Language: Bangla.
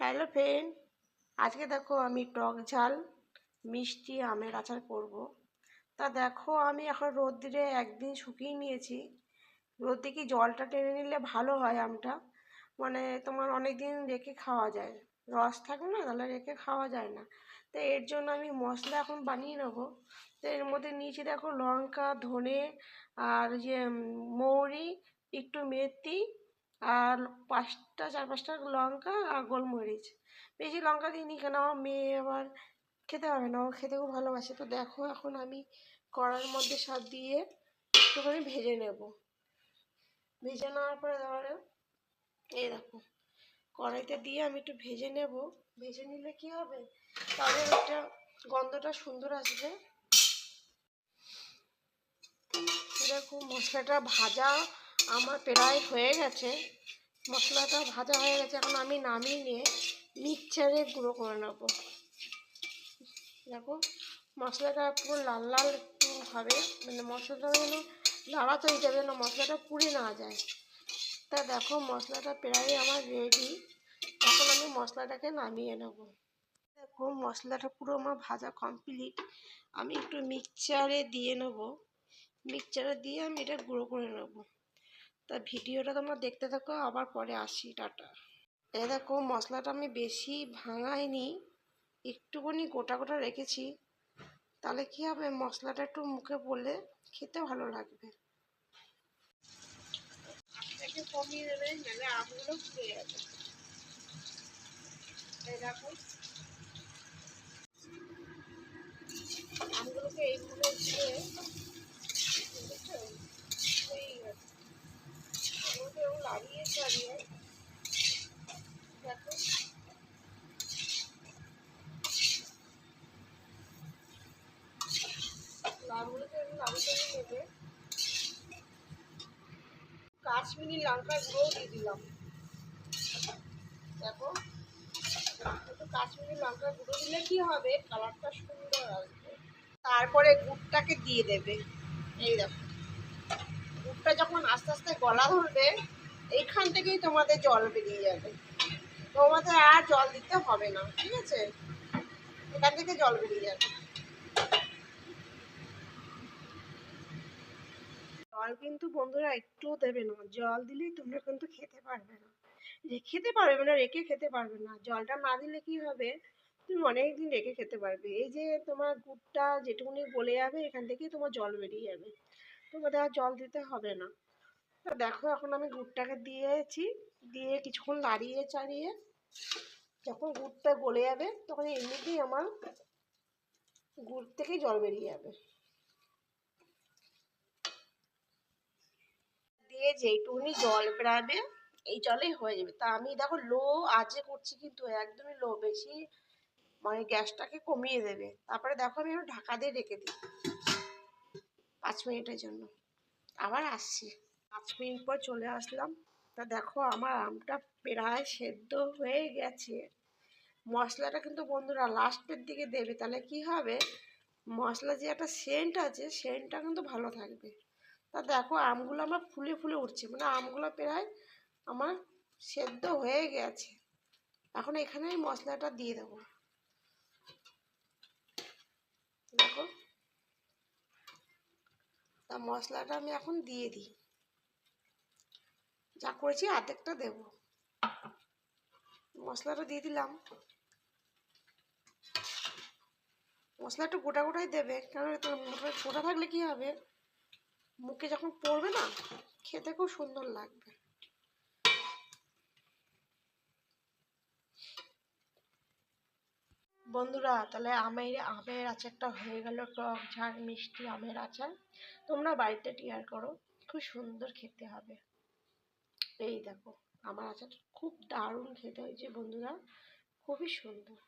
হ্যালো ফ্রেন্ড, আজকে দেখো আমি টক ঝাল, মিষ্টি আমের আচার করব। তা দেখো আমি এখন রোদ্রে একদিন শুকিয়ে নিয়েছি। রোদ্রে কি জলটা টেনে নিলে ভালো হয় আমটা? মানে তোমার অনেক দিন রেখে খাওয়া যায়। রস থাকে না, তাহলে রেখে খাওয়া যায় না। তো এর জন্য আমি মশলা এখন বানিয়ে নেব। তো এর মধ্যে নিয়েছি দেখো লঙ্কা, ধনে আর যে মৌরি, একটু মেথি আর পাঁচটা, চার পাঁচটা লঙ্কা আর গোলমরিচ। বেশি লঙ্কা দিইনি কেন? আমার মেয়ে আবার খেতে পারবে না। ও খেতে খুব ভালোবাসে। তো দেখো এখন আমি কড়ার মধ্যে সব দিয়ে একটুখানি ভেজে নেব। ভেজে নেওয়ার পরে ধরো এই দেখো, কড়াইতে দিয়ে আমি একটু ভেজে নেব। ভেজে নিলে কি হবে? তাহলে একটা গন্ধটা সুন্দর আসবে। দেখো মশলাটা ভাজা আমার প্রায় হয়ে গেছে। মশলাটা ভাজা হয়ে গেছে, এখন আমি নামিয়ে নিয়ে মিক্সচারে গুঁড়ো করে নেব। দেখো, মশলাটা পুরো লাল লাল একটু হবে মানে মশলাটা যেন নাড়াচাড়ি যাবে না মশলাটা পুড়ে না যায়। তা দেখো, মশলাটা প্রায় আমার রেডি এখন আমি মশলাটাকে নামিয়ে নেব। দেখো, মশলাটা পুরো আমার ভাজা কমপ্লিট আমি একটু মিক্সচারে দিয়ে নেব। মিক্সচারে দিয়ে আমি এটা গুঁড়ো করে নেব। ভিডিওটা তোমরা দেখতে থাকো, আবার পরে আসি, টাটা। এ দেখো, মশলাটা আমি বেশি ভাঙাইনি, একটুখানি গোটা গোটা রেখেছি। তাহলে কি হবে, মশলাটা একটু মুখে পড়লে খেতে ভালো লাগবে। কমিয়ে আমগুলো এইভাবে দিয়ে লাড়িয়ে চাড়িয়ে দেখো লাউগুলোকে লাড়ি চাড়িয়ে নেবে কাশ্মীরি লঙ্কার গুঁড়ো দিয়ে দিলাম। দেখো, একটু কাশ্মীরি লঙ্কার গুঁড়ো দিলে কি হবে? কালারটা সুন্দর আসবে। তারপরে গুড়টাকে দিয়ে দেবে। এই দেখো, গুড়টা যখন আস্তে আস্তে গলা ধরবে, এইখান থেকেই তোমাদের জল বেরিয়ে যাবে। তোমাদের আর জল দিতে হবে না, ঠিক আছে? এখান থেকে জল বেরিয়ে যাবে। জল কিন্তু বন্ধুরা একটুও দেবে না। জল দিলেই তোমরা কিন্তু খেতে পারবে না। খেতে পারবে না রেখে খেতে পারবে না। জলটা না দিলে কি হবে? তুমি অনেক দিন রেখে খেতে পারবে। এই যে তোমার গুড়টা যেটুকুনি গলে যাবে, এখান থেকেই তোমার জল বেরিয়ে যাবে। তোমাদের আর জল দিতে হবে না। তো দেখো এখন আমি গুড়টাকে দিয়েছি। দিয়ে কিছুক্ষণ লাড়িয়ে চাড়িয়ে যখন গুড়টা গলে যাবে, তখন এমনিতেই আমার গুড় থেকেই জল বেরিয়ে যাবে দিয়ে যেইটুকুনি জল বেরাবে এই জলেই হয়ে যাবে। তা আমি দেখো লো আজে করছি কিন্তু একদমই লো বেশি মানে গ্যাসটাকে কমিয়ে দেবে। তারপরে দেখো আমি ঢাকা দিয়ে রেখে দিই পাঁচ মিনিটের জন্য। আবার আসছি। পাঁচ মিনিট পর চলে আসলাম। তা দেখো আমার আমটা প্রায় সেদ্ধ হয়ে গেছে। মশলাটা কিন্তু বন্ধুরা লাস্টের দিকে দেবে। তাহলে কি হবে? মশলা যে একটা সেন্ট আছে, সেন্টটা কিন্তু ভালো থাকবে। তা দেখো, আমগুলো আমার ফুলে ফুলে উঠছে। মানে আমগুলো প্রায় আমার সেদ্ধ হয়ে গেছে। এখন এখানে মশলাটা দিয়ে দেবো। দেখো। তা মশলাটা আমি এখন দিয়ে দিই। যা করেছি আর্ধেকটা দেব। মশলাটা দিয়ে দিলাম। মশলা একটু গোটা গোটাই দেবে কারণ গোটা থাকলে কি হবে? মুখে যখন পড়বে না, খেতে খুব সুন্দর লাগবে। বন্ধুরা, তাহলে আমের আমের আচারটা হয়ে গেল, টক ঝাল, মিষ্টি আমের আচার। তোমরা বাড়িতে টিয়ার করো, খুব সুন্দর খেতে হবে। এই দেখো, আমার আচারটা খুব দারুণ খেতে হয়েছে বন্ধুরা, খুবই সুন্দর।